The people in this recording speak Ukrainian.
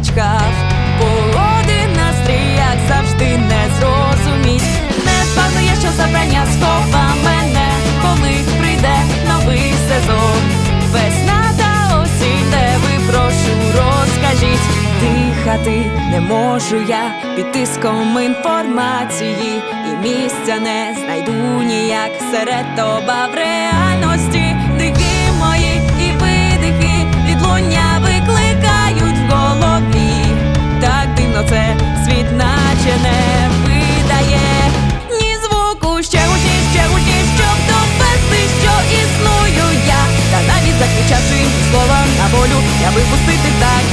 все начхав. Погоди настрій, як завжди, не зрозуміть. Не спавно що забрання схова мене, коли прийде новий сезон. Весна та осінь, де ви прошу, розкажіть. Дихати не можу я під тиском інформації, і місця не знайду ніяк серед обав реальності. Не видає. Ні звуку, ще гучні, ще гучні, щоб довести, що існую я. Та навіть закричавши слова на волю, я випустити так.